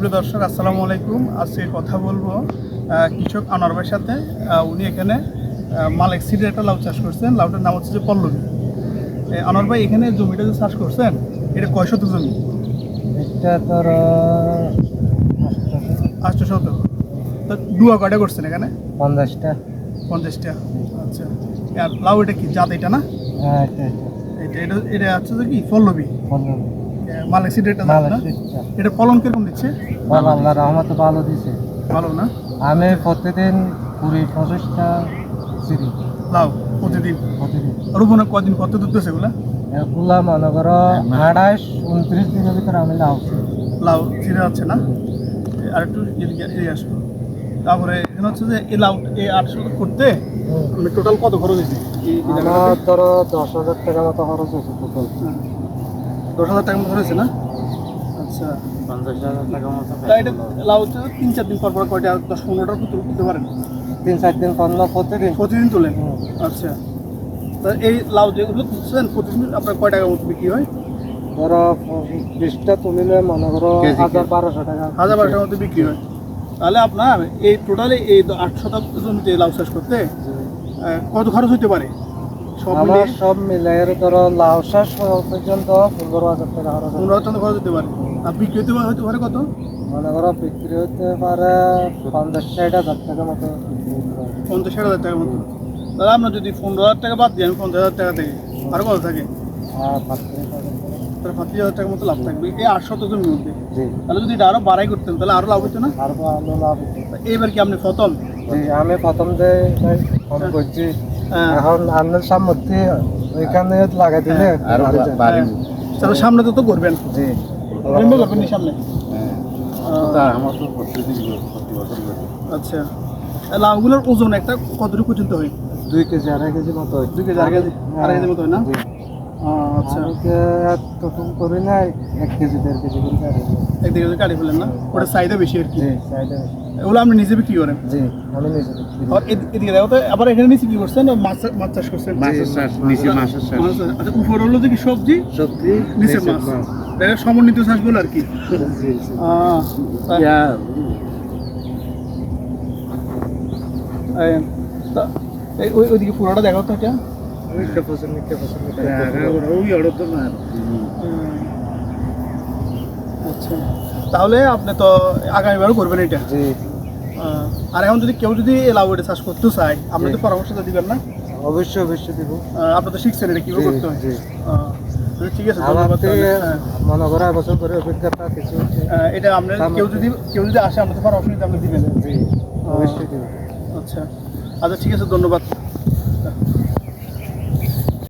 সুপ্রিয় দর্শক আসসালামু আলাইকুম। আজকে কথা বলব কৃষক আনোয়ার ভাইয়ের সাথে। উনি এখানে মালেক সিডের একটা লাউ চাষ করছেন। লাউটার নাম হচ্ছে যে পল্লবী। আনোয়ার ভাই এখানে জমিটা যে চাষ করছেন এটা কয় শত জমি? এটা তোর আটশো শতক। তো ডুয়া কয়টা করছেন এখানে? পঞ্চাশটা। পঞ্চাশটা। আচ্ছা। আর লাউ এটা কি জাত এটা না? হ্যাঁ এটা এটা। এটা হচ্ছে যে কি পল্লবী? পনেরো মালেক জাত না? এটা ফলন কীরকম দিচ্ছে? বল আল্লাহ রহমত ভালো দিছে। ভালো না? আমি প্রতিদিন কুড়ি পঁচিশটা সিঁড়ি। লাউ প্রতিদিন। প্রতিদিন। রোপণে কদিন কত দূর দিচ্ছে এগুলা? এগুলা মনে করো আঠাইশ উনত্রিশ দিনের ভিতরে আমি লাউছি লাউ ছিঁড়ে যাচ্ছে না? আর একটু এদিকে আসব তারপরে এখানে হচ্ছে যে এই লাউ এই আটশো করতে টোটাল কত খরচ হয়েছে? ধরো দশ হাজার টাকা মতো খরচ হয়েছে টোটাল। দশ হাজার টাকা মতো হয়েছে না? আচ্ছা। পঞ্চাশ হাজার টাকা মতো তা এটা লাউ তিন চার দিন পর পর কয়টা? দশ পনেরোটার পুতুল তুলতে পারেন তিন চার দিন পনেরো প্রতিদিন প্রতিদিন তোলেন আচ্ছা। তা এই লাউ যেগুলো তুলছেন প্রতিদিন আপনার কয় টাকা মতো বিক্রি হয়? ধরো বিশটা তুলিলে মনে করো হাজার বারোশো টাকা। হাজার টাকার মতো বিক্রি হয়। তাহলে আপনার এই টোটালি এই আট শতাংশ জমিতে লাউ চাষ করতে কত খরচ হতে পারে? আমার সব মিলে ধরো লাউ চাষ পর্যন্ত পনেরো হাজার টাকা খরচ পনেরো হাজার টাকা খরচ হতে পারে। আর বিক্রি হতে হতে পারে কত? মনে করো বিক্রি হতে পারে পঞ্চাশ ষাট হাজার টাকা মতো। পঞ্চাশ ষাট হাজার টাকার মতো। তাহলে আমরা যদি পনেরো হাজার টাকা বাদ দিই আমি পঞ্চাশ হাজার টাকা থেকে আর কত থাকে? আর টাকা। তাহলে পঁচিশ হাজার টাকার মতো লাভ থাকবে। এই আট শত জমির মধ্যে তাহলে যদি এটা আরও বাড়াই করতেন তাহলে আরও লাভ হতো না? আর লাভ হতো। তা এইবার কি আপনি প্রথম? আমি প্রথম যে করছি এখন আপনার সামর্থ্য ওইখানে লাগাই দিলে যায়। হ্যাঁ, তাহলে সামনে তো তো করবেন। জি। করবেন সামনে। আমার তো প্রতি বছর আচ্ছা। লাউগুলোর ওজন একটা কতটুকু পর্যন্ত হয়? দুই কেজি আড়াই কেজি মতো হয়। দুই কেজি আড়াই কেজি আড়াই কেজি মতো হয় না? আচ্ছা। আমি তো এতটুকু করি না এক কেজি দেড় কেজি করে কাটি। একদিকে যদি কাটি ফেলেন না? ওটা চাহিদা বেশি আর কি? আপনি নিজে বিক্রি করেন? জি আমি নিজে আর এদিকে দেখো তো আবার এখানে নিচে কি করছেন? মাছ মাছ চাষ করছেন? মাছের চাষ, নিচে মাছের চাষ। আচ্ছা উপর হলো যে কি সবজি? সবজি নিচে মাছ। এটা সমন্বিত চাষগুলো আর কি। ওইদিকে পুরোটা দেখো তো এটা মিথ্যা মিথ্যা পছন্দ আচ্ছা। তাহলে আপনি তো আগামীবারও করবেন এটা? জি। আর এখন যদি কেউ যদি এই এটা চাষ করতে চায় আপনি তো। পরামর্শটা দিবেন না? অবশ্যই অবশ্যই দিব। আপনি তো শিখছেন এটা কীভাবে করতে হয়? তাহলে ঠিক আছে ধন্যবাদ। হ্যাঁ। মনে করো বছর করে অভিজ্ঞতা কিছু এটা আপনার কেউ যদি কেউ যদি আসে আপনি পরামর্শ দিবেন। জি অবশ্যই দিব। আচ্ছা। আচ্ছা ঠিক আছে ধন্যবাদ।